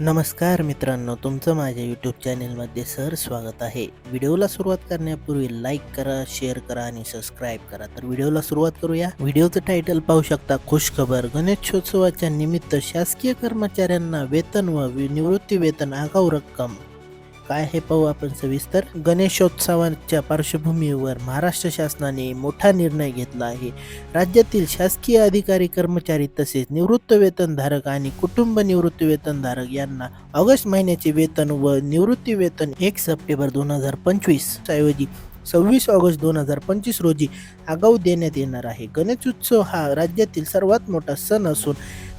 नमस्कार मित्रांनो तुमचं माझ्या यूट्यूब चॅनेलमध्ये सर स्वागत आहे. व्हिडिओला सुरुवात करण्यापूर्वी लाईक करा शेअर करा आणि सबस्क्राईब करा. तर व्हिडिओला सुरुवात करूया. व्हिडिओचं टायटल पाहू शकता खुशखबर गणेशोत्सवाच्या निमित्त शासकीय कर्मचाऱ्यांना वेतन व वि- निवृत्ती वेतन आगाऊ रक्कम. काय हे पाहू आपण सविस्तर. गणेशोत्सवाच्या पार्श्वभूमीवर महाराष्ट्र शासनाने मोठा निर्णय घेतला आहे. राज्यातील शासकीय अधिकारी कर्मचारी तसेच निवृत्त वेतनधारक आणि कुटुंब निवृत्त वेतनधारक यांना ऑगस्ट महिन्याचे वेतन व निवृत्ती वेतन एक सप्टेंबर दोन हजार पंचवीस ऐवजी सव्वीस ऑगस्ट दोन हजार पंचवीस रोजी आगाऊ देण्यात येणार आहे. गणेशोत्सव हा राज्यातील सर्वात मोठा सण असून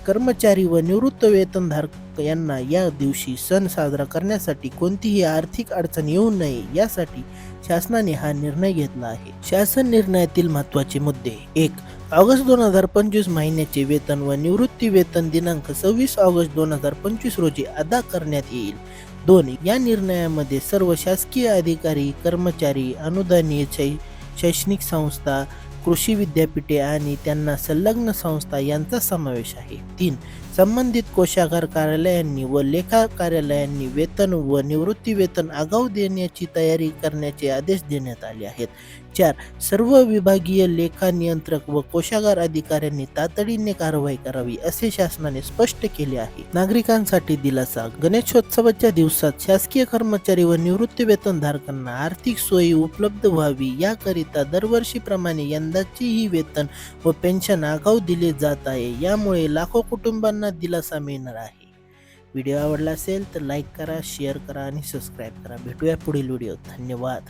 कर्मचारी व निवृत्त वेतनधारक यांना या दिवशी सण साजरा करण्यासाठी कोणतीही आर्थिक अडचण येऊ नये यासाठी शासनाने हा निर्णय घेतला आहे. शासन निर्णयातील महत्त्वाचे मुद्दे. एक ऑगस्ट दोन हजार पंचवीस महिन्याचे वेतन व निवृत्ती वेतन दिनांक सव्वीस ऑगस्ट दोन हजार पंचवीस रोजी अदा करण्यात येईल. दोन या निर्णयामध्ये सर्व शासकीय अधिकारी कर्मचारी अनुदानीय शै शैक्षणिक संस्था कृषी विद्यापीठे आणि त्यांना संलग्न संस्था यांचा समावेश आहे. तीन संबंधित कोशागार कार्यालयांनी व लेखा कार्यालयांनी वेतन व निवृत्ती वेतन आगाऊ देण्याची तयारी करण्याचे आदेश देण्यात आले आहेत. विचार. सर्व विभागीय लेखा नियंत्रक व कोशागार अधिकाऱ्यांनी तातडीने कारवाई करावी असे शासनाने स्पष्ट केले आहे. नागरिकांसाठी दिलासा. गणेशोत्सवाच्या दिवसात शासकीय कर्मचारी व निवृत्ती वेतनधारकांना आर्थिक सोयी उपलब्ध व्हावी याकरिता दरवर्षीप्रमाणे यंदाचीही वेतन व पेन्शन आगाऊ दिले जात आहे. यामुळे लाखो कुटुंबांना दिलासा मिळणार आहे. व्हिडिओ आवडला असेल तर लाईक करा शेअर करा आणि सबस्क्राईब करा. भेटूया पुढील व्हिडिओ धन्यवाद.